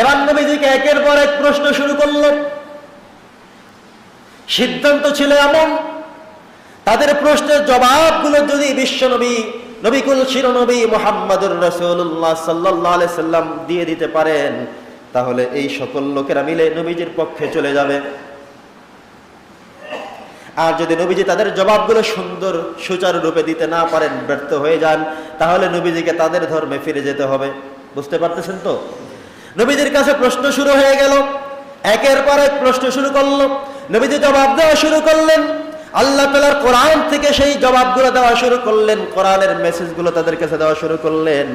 এবার নবীজিকে একের পর এক প্রশ্ন শুরু করল। সিদ্ধান্ত ছিল এমন, তাদের প্রশ্নের জবাবগুলো যদি বিশ্বনবী নবিকুল শিরনবী মোহাম্মদুর রসুল্লাহ সাল্লাহ সাল্লাম দিয়ে দিতে পারেন, তাহলে এই সকল লোকেরা মিলে নবীজির পক্ষে চলে যাবে। আর যদি নবীজি তাদের জবাবগুলো সুন্দর, সুচারু রূপে দিতে না পারেন, ব্যর্থ হয়ে যান, তাহলে নবীজিকে তাদের ধর্মে ফিরে যেতে হবে। বুঝতে পারতেছেন তো? নবীজির কাছে প্রশ্ন শুরু হয়ে গেল। একের পর এক প্রশ্ন শুরু করল। নবীজি জবাব দেওয়া শুরু করলেন। আল্লাহ তালার কোরআন থেকে সেই জবাবগুলো দেওয়া শুরু করলেন। কোরআনের মেসেজগুলো তাদের কাছে দেওয়া শুরু করলেন।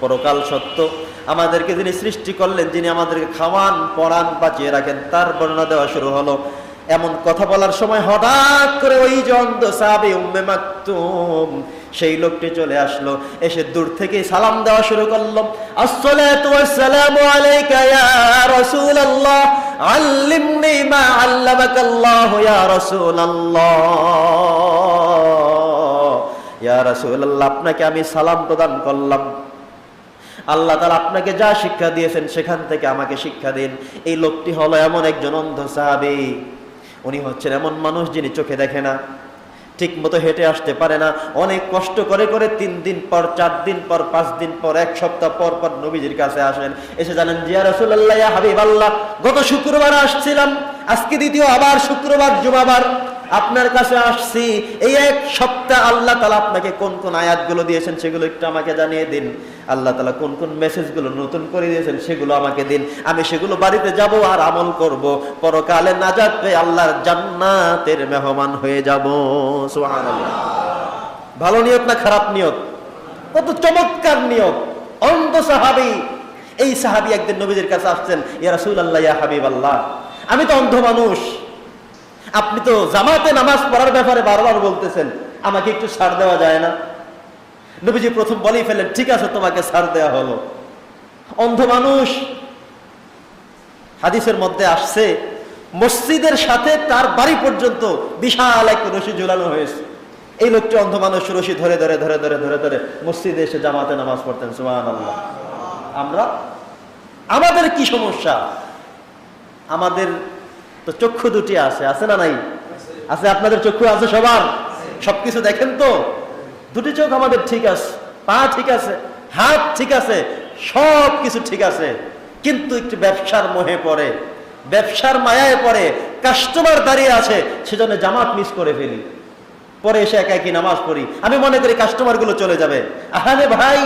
পরকাল সত্য। আমাদেরকে যিনি সৃষ্টি করলেন, যিনি আমাদেরকে খাওয়ান পড়ান বাঁচিয়ে রাখেন, তার বর্ণনা দেওয়া শুরু হলো। এমন কথা বলার সময় হঠাৎ করে ওই যে সাহাবী উম্মে মাকতুম সেই লোকটি চলে আসলো, এসে দূর থেকে সালাম দেওয়া শুরু করল। আপনাকে আমি সালাম প্রদান করলাম। আল্লাহ তালা আপনাকে যা শিক্ষা দিয়েছেন সেখান থেকে আমাকে শিক্ষা দিন। এই লোকটি হলো এমন একজন অন্ধ সাহাবি। উনি হচ্ছেন এমন মানুষ যিনি চোখে দেখে না। ঠিক মতো হেঁটে আসতে পারে না। অনেক কষ্ট করে করে তিন দিন পর, চার দিন পর, পাঁচ দিন পর, এক সপ্তাহ পর পর নবীজির কাছে আসেন। এসে জানেন, জিয়া রসুল্লাহ হাবিব আল্লাহ গত শুক্রবার আসছিলাম। আজকে দ্বিতীয় আবার শুক্রবার, জুমাবার। আপনার কাছে আসছি, এই এক সপ্তাহ আল্লাহ তালা আপনাকে কোন কোন আয়াতগুলো দিয়েছেন সেগুলো একটু আমাকে জানিয়ে দিন। আল্লাহ তালা কোন কোন মেসেজগুলো নতুন করে দিয়েছেন সেগুলো আমাকে দিন। আমি সেগুলো বাড়িতে যাব আর আমল করব। পরকালে নাজাত পেয়ে আল্লাহর জান্নাতের মেহমান হয়ে যাব। ভালো নিয়ত না খারাপ নিয়ত? কত চমৎকার নিয়ত। অন্ধ সাহাবি। এই সাহাবি একদিন নবীদের কাছে আসছেন, ইয়া রাসূলুল্লাহ, ইয়া হাবিব আল্লাহ আমি তো অন্ধ মানুষ। আপনি তো জামাতে নামাজ পড়ার ব্যাপারে বারবার বলতেছেন, আমাকে একটু ছাড় দেওয়া যায় না। নবীজি প্রথম বলেই ফেলেন ঠিক আছে, তোমাকে সার দেওয়া হলো। অন্ধ মানুষ হাদিসের মধ্যে আসছে, মসজিদের সাথে তার বাড়ি পর্যন্ত বিশাল এক রশি ঝুলানো হয়েছে। এই লোকটি অন্ধ মানুষ, রশি ধরে ধরে ধরে ধরে ধরে ধরে মসজিদে এসে জামাতে নামাজ পড়তেন সুমান আল্লাহ আমরা, আমাদের কি সমস্যা? আমাদের তো চক্ষু দুটি আছে আছে না নাই? আছে, আপনাদের চক্ষু আছে সবার? সবকিছু দেখেন তো? দুটি চোখ আমাদের ঠিক আছে, পা ঠিক আছে, হাত ঠিক আছে সব কিছু ঠিক আছে। কিন্তু একটু ব্যবসার মোহে পড়ে, ব্যবসার মায়ায় পড়ে কাস্টমার দাঁড়িয়ে আছে, সেজন্য জামাত মিস করে ফেলি। পরে এসে একা একই নামাজ পড়ি। আমি মনে করি কাস্টমারগুলো চলে যাবে। আহারে ভাই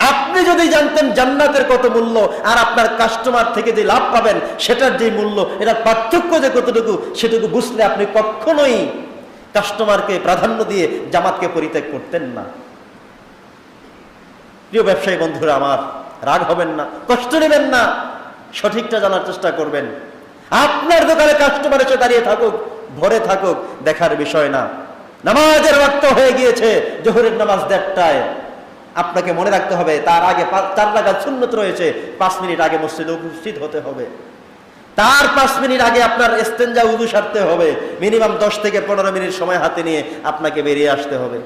আপনি যদি জানতেন জান্নাতের কত মূল্য আর আপনার কাস্টমার থেকে যে লাভ পাবেন, সেটার যে মূল্য, এটার পার্থক্য যে কতটুকু, সেটুকু বুঝলে আপনি কখনোই কাস্টমারকে প্রাধান্য দিয়ে জামাতকে পরিত্যাগ করতেন না। প্রিয় ব্যবসায়ী বন্ধুরা আমার, রাগ হবেন না, কষ্ট নেবেন না, সঠিকটা জানার চেষ্টা করবেন। আপনার দোকানে কাস্টমার এসে দাঁড়িয়ে থাকুক, ভরে থাকুক, দেখার বিষয় না। নামাজের রক্ত হয়ে গিয়েছে, জোহরের নামাজ দেড়টায়। আপনাকে মনে রাখতে হবে, তার আগে চার রাখার সুন্নত রয়েছে, পাঁচ মিনিট আগে মসজিদে উপস্থিত হতে হবে। তার পাঁচ মিনিট আগে আপনার এস্তেঞ্জা উদু সারতে হবে। মিনিমাম দশ থেকে পনেরো মিনিট সময় হাতে নিয়ে আপনাকে বেরিয়ে আসতে হবে।